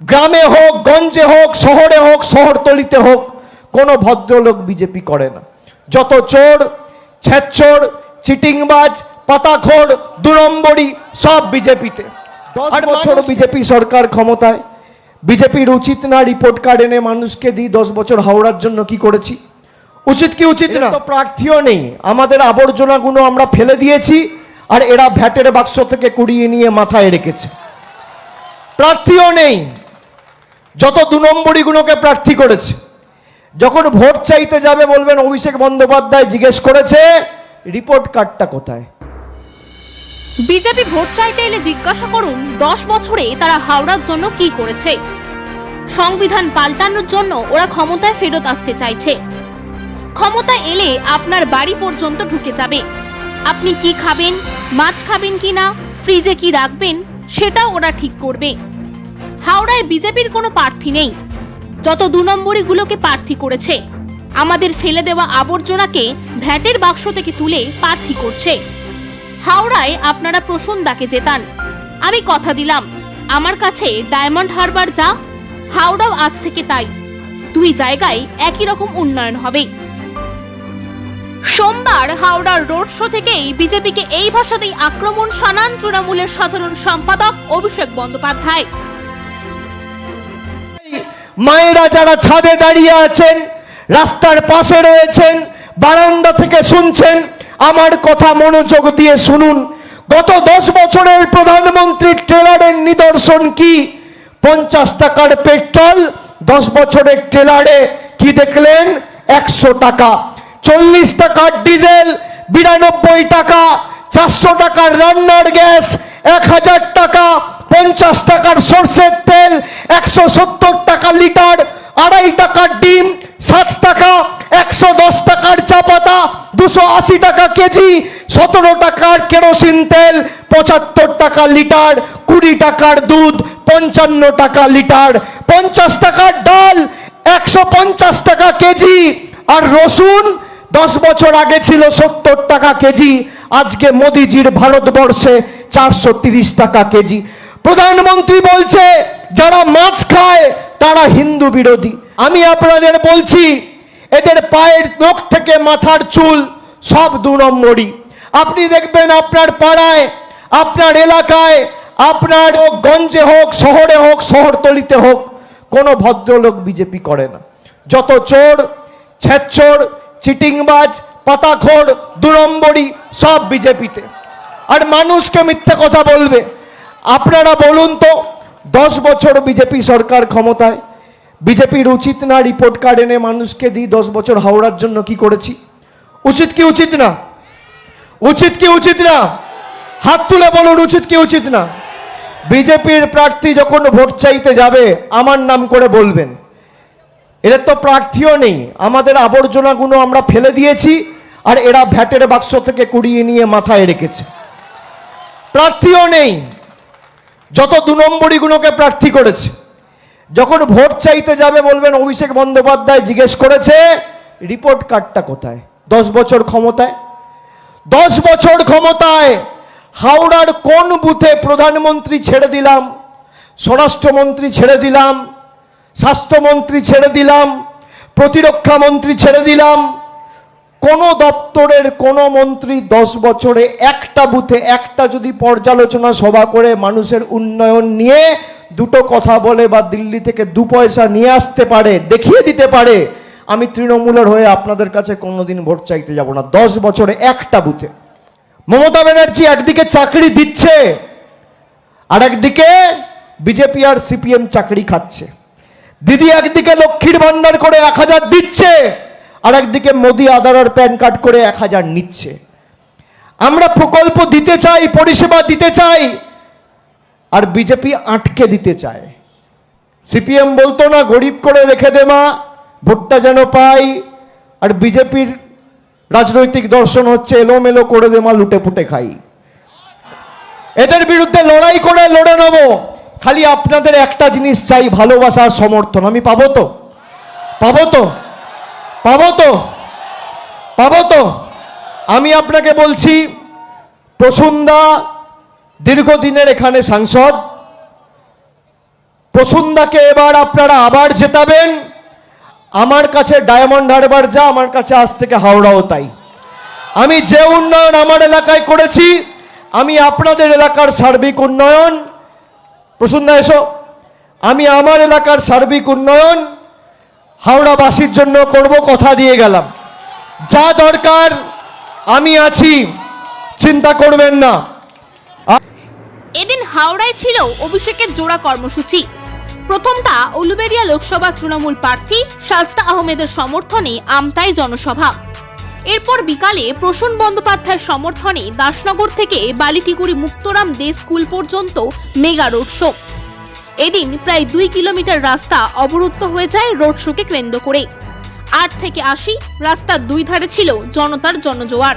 গ্রামে হোক গঞ্জে হোক শহরে হোক শহরতলিতে হোক কোনো ভদ্রলোক বিজেপি করে না। যত চোর ছেচ্চোর চিটিংবাজ পাতাখোর দু নম্বরই সব বিজেপিতে। দশ বছর বিজেপি সরকার ক্ষমতায়। বিজেপির উচিত না রিপোর্ট কার্ড এনে মানুষকে দিই দশ বছর হাওড়ার জন্য কি করেছি? উচিত কি উচিত না? তো প্রার্থীও নেই। আমাদের আবর্জনাগুলো আমরা ফেলে দিয়েছি আর এরা ভ্যাটের বাক্স থেকে কুড়িয়ে নিয়ে মাথায় রেখেছে। প্রার্থীও নেই। যত দু নম্বরীগুলোকে প্রার্থী করেছে, যখন ভোট চাইতে যাবে বলবেন অভিষেক বন্দ্যোপাধ্যায় জিজ্ঞেস করেছে, রিপোর্ট কার্ডটা কোথায়? বিজেপি ভোট চাইতে এলে জিজ্ঞাসা করুন, দশ বছরে তারা হাওড়ার জন্য কি করেছে? সংবিধান পাল্টানোর জন্য ওরা ক্ষমতায় ফেরত আসতে চাইছে। ক্ষমতা এলে আপনার বাড়ি পর্যন্ত ঢুকে যাবে। আপনি কি খাবেন, মাছ খাবেন কি না ফ্রিজে কি রাখবেন সেটা ওরা ঠিক করবে। হাওড়ায় বিজেপির কোনো প্রার্থী নেই। যত দু নম্বরীগুলোকে প্রার্থী করেছে, আমাদের ফেলে দেওয়া আবর্জনাকে ভ্যাটের বাক্স থেকে তুলে প্রার্থী করছে। হাওড়ায় আপনারা প্রসন্দাকে জেতান। আমি কথা দিলাম, আমার কাছে ডায়মন্ড হারবার যা, হাওড়াও আজ থেকে তাই। দুই জায়গায় একই রকম উন্নয়ন হবে। সোমবার হাওড়ার রোড শো থেকেই বিজেপিকে এই ভাষাতেই আক্রমণ শানান তৃণমূলের সাধারণ সম্পাদক অভিষেক বন্দ্যোপাধ্যায়। মায়েরা যারা ছাদে দাঁড়িয়ে আছেন, রাস্তার পাশে রয়েছেন, বারান্দা থেকে শুনছেন, আমার কথা মনোযোগ দিয়ে শুনুন। গত দশ বছরের প্রধানমন্ত্রীর ট্রেলারের নিদর্শন কি? পঞ্চাশ টাকার পেট্রোল, দশ বছরের ট্রেলারে কি দেখলেন? একশো টাকা। চল্লিশ টাকার ডিজেল, বিরানব্বই টাকা। চারশো টাকার রান্নার গ্যাস, এক হাজার টাকা। পঞ্চাশ টাকার সর্ষের তেল, একশো সত্তর টাকা লিটার, আড়াই টাকার ডিম, ষাট টাকা, একশো দশ টাকার চা পাতা, দুশো আশি টাকা কেজি, সতেরো টাকার কেরোসিন তেল, পঁচাত্তর টাকা লিটার, কুড়ি টাকার দুধ, পঞ্চান্ন টাকা লিটার, পঞ্চাশ টাকার ডাল, একশো পঞ্চাশ টাকা কেজি, আর রসুন, দশ বছর আগে ছিল সত্তর টাকা কেজি, আজকে মোদিজির ভারতবর্ষে চারশো টাকা কেজি। প্রধানমন্ত্রী বলছে, যারা মাছ খায়, তারা হিন্দু বিরোধী। আমি আপনাদের বলছি, এদের পায়ের নখ থেকে মাথার চুল সব দু নম্বরই। আপনি দেখবেন আপনার পাড়ায়, আপনার এলাকায়, আপনার হোক গঞ্জে হোক, শহরে হোক, শহরতলিতে হোক, কোনো ভদ্রলোক বিজেপি করে না। যত চোর ছেচ্চোর চিটিংবাজ, পাতাখোর, দু নম্বরই সব বিজেপিতে। আর মানুষকে মিথ্যে কথা বলবে। আপনারা বলুন তো, দশ বছর বিজেপি সরকার ক্ষমতায়, বিজেপির উচিত না রিপোর্ট কার্ড এনে মানুষকে দিই, দশ বছর হাওড়ার জন্য কি করেছি? উচিত কি উচিত না? উচিত কি উচিত না? হাত তুলে বলুন, উচিত কি উচিত না? বিজেপির প্রার্থী যখন ভোট চাইতে যাবে, আমার নাম করে বলবেন। এদের তো প্রার্থীও নেই, আমাদের আবর্জনাগুলো আমরা ফেলে দিয়েছি, আর এরা ভ্যাটের বাক্স থেকে কুড়িয়ে নিয়ে মাথায় রেখেছে। প্রার্থীও নেই। যত দু নম্বরীগুলোকে প্রার্থী করেছে, যখন ভোট চাইতে যাবে বলবেন অভিষেক বন্দ্যোপাধ্যায় জিজ্ঞেস করেছে, রিপোর্ট কার্ডটা কোথায়? দশ বছর ক্ষমতায়। দশ বছর ক্ষমতায় হাওড়ার কোন বুথে প্রধানমন্ত্রী ছেড়ে দিলাম, স্বরাষ্ট্রমন্ত্রী ছেড়ে দিলাম, স্বাস্থ্যমন্ত্রী ছেড়ে দিলাম, প্রতিরক্ষা মন্ত্রী ছেড়ে দিলাম কোন দপ্তরের কোন মন্ত্রী দশ বছরে একটা বুথে একটা যদি পর্যালোচনা সভা করে মানুষের উন্নয়ন নিয়ে দুটো কথা বলে বা দিল্লি থেকে দু পয়সা নিয়ে আসতে পারে, দেখিয়ে দিতে পারে, আমি তৃণমূলের হয়ে আপনাদের কাছে কোনোদিন ভোট চাইতে যাব না। দশ বছরে একটা বুথে। মমতা ব্যানার্জি একদিকে চাকরি দিচ্ছে আর একদিকে বিজেপি আর সিপিএম চাকরি খাচ্ছে। দিদি একদিকে লক্ষ্মীর ভান্ডার করে এক হাজার দিচ্ছে। আর একদিকে মোদি আধার আর প্যান কার্ড করে এক হাজার নিচ্ছে। আমরা প্রকল্প দিতে চাই, পরিষেবা দিতে চাই, আর বিজেপি আটকে দিতে চায়। সিপিএম বলতো না, গরিব করে রেখে দে মা, ভোটটা যেন পাই। আর বিজেপির রাজনৈতিক দর্শন হচ্ছে, এলোমেলো করে দে মা, লুটে ফুটে খাই। এদের বিরুদ্ধে লড়াই করে লড়ে নেব। খালি আপনাদের একটা জিনিস চাই, ভালোবাসা সমর্থন। আমি পাবো তো? পাবো তো? পাবো তো? পাবো তো? আমি আপনাকে বলছি, প্রসুন্দা দীর্ঘদিনের এখানে সাংসদ। প্রসুন্দাকে এবার আপনারা আবার জেতাবেন। আমার কাছে ডায়মন্ড হারবার যা, আমার কাছে আজ থেকে হাওড়াও তাই। আমি যে উন্নয়ন আমার এলাকায় করেছি, আমি আপনাদের এলাকার সার্বিক উন্নয়ন। প্রসুন্দা, এসো। আমি আমার এলাকার সার্বিক উন্নয়ন হাওড়াবাসীর জন্য করব কথা দিয়ে গেলাম। যা দরকার আমি আছি, চিন্তা করবেন না। এদিন হাওড়ায় ছিল অভিষেকের জোড়া কর্মসূচি। প্রথমটা উলুবেড়িয়া লোকসভা তৃণমূল প্রার্থী শাস্তা আহমেদের সমর্থনে আমতাই জনসভা। এরপর বিকালে প্রসূন বন্দ্যোপাধ্যায়ের সমর্থনে দাসনগর থেকে বালিটিগুড়ি মুক্তরাম দে স্কুল পর্যন্ত মেগা রোড শো। এদিন প্রায় দুই কিলোমিটার রাস্তা অবরুদ্ধ হয়ে যায় রোড শোকে কেন্দ্র করে। আট থেকে আশি রাস্তার দুই ধারে ছিল জনতার জনজোয়ার।